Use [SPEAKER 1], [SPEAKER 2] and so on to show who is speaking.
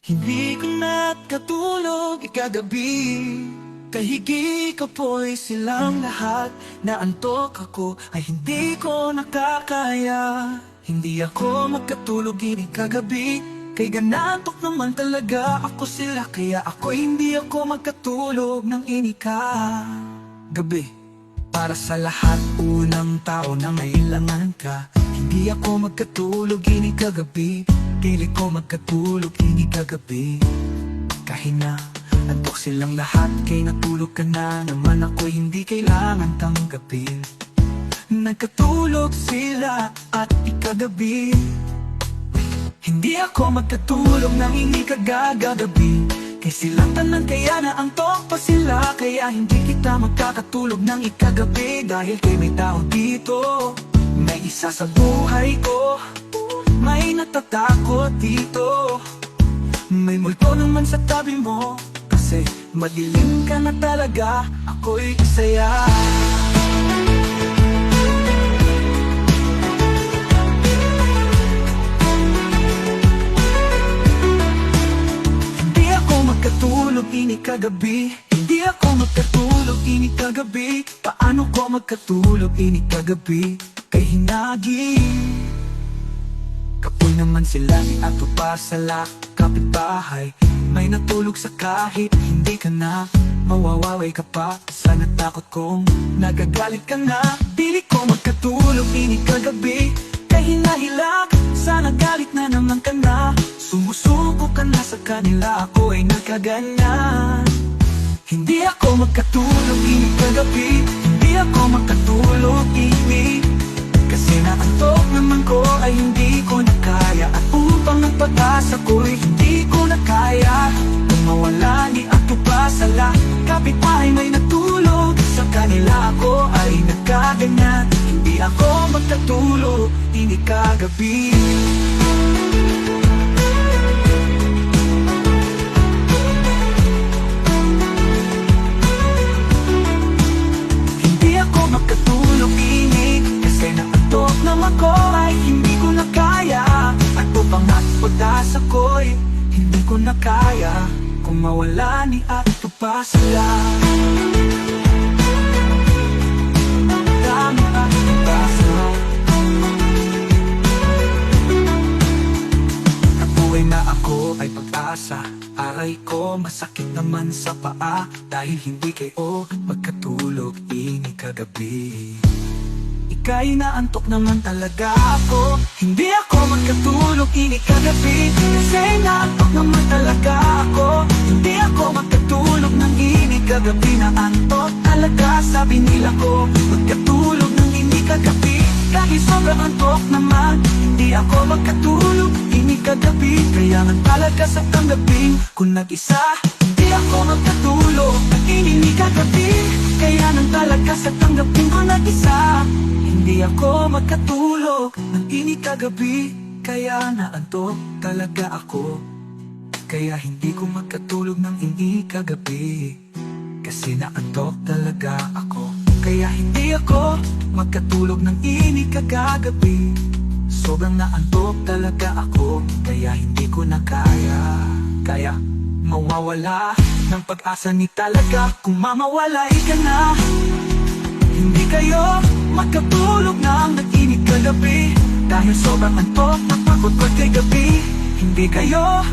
[SPEAKER 1] Hindi ko nakatulog ikagabi. Kahigi ka po'y silang lahat. Naantok ako ay hindi ko nakakaya. Hindi ako magkatulog ini kagabi. Kay ganantok naman talaga ako sila. Kaya ako hindi ako magkatulog ng inika. Gabi para sa lahat unang tao na mailangan ka. Hindi ako magkatulog ini kagabi Pilit ko magkatulog ini kagabi. Kahina Antok silang lahat kay natulog ka na Naman ako hindi kailangan tanggapin. Nagkatulog sila at ikagabi. Hindi ako magkatulog nang hindi kagagabi Kay silang tanan kaya na ang pa sila. Kaya hindi kita magkakatulog ng ikagabi. Dahil kay may tao dito May isa sa buhay ko May natatakot dito. May multo naman sa tabi mo. Kasi madilim ka na talaga. Ako'y saya. Hindi ako magkatulog ini kagabi. Hindi ako magkatulog ini kagabi. Paano ko magkatulog ini kagabi? Kay hinagi Kapoy naman sila ni Ato pa sa la kapitbahay May natulog sa kahit hindi ka na. Mawawaway ka pa sa natakot kong Nagagalit ka na. Dili ko magkatulog ini kagabi. Kay hinahilak Sana galit na naman ka na. Sumusuko ka na sa kanila Ako ay nagkaganyan. Hindi ako magkatulog ini kagabi. Hindi ako magkatulog nagkaganyan Hindi ako magkatulog Ini kagabi. Hindi ako makatulog ini Kasi naantok naman ko ay hindi ko na kaya. At upang nagpadas ako'y hindi ko na kaya. Kung mawala ni Ato pa sila pag-asa Aray ko masakit naman sa paa. Dahil hindi kayo magkatulog ini kagabi. Ika'y naantok naman talaga ako. Hindi ako magkatulog ini kagabi. Kasi naantok naman talaga ako. Hindi ako magkatulog ng ini kagabi. Naantok talaga sabi nila ko Magkatulog Hindi ako magkatulog ini kagabi Kaya nga talaga sa tanggapin. Kung nag-isa Hindi ako magkatulog ng ini kagabi Kaya nang talaga sa tanggapin. Ko nag-isa Hindi ako magkatulog ng ini kagabi Kaya naantok talaga ako. Kaya hindi ko magkatulog ng ini kagabi Kasi naantok talaga ako. Kaya hindi ako magkatulog ng ini kagagabi Sobrang naantok talaga ako Kaya hindi ko na kaya. Kaya mawawala ng pag-asa ni talaga. Kung mamawalay ka na Hindi kayo magkatulog ng nag-init kagabi. Dahil sobrang antok, napakot ko kay gabi Hindi kayo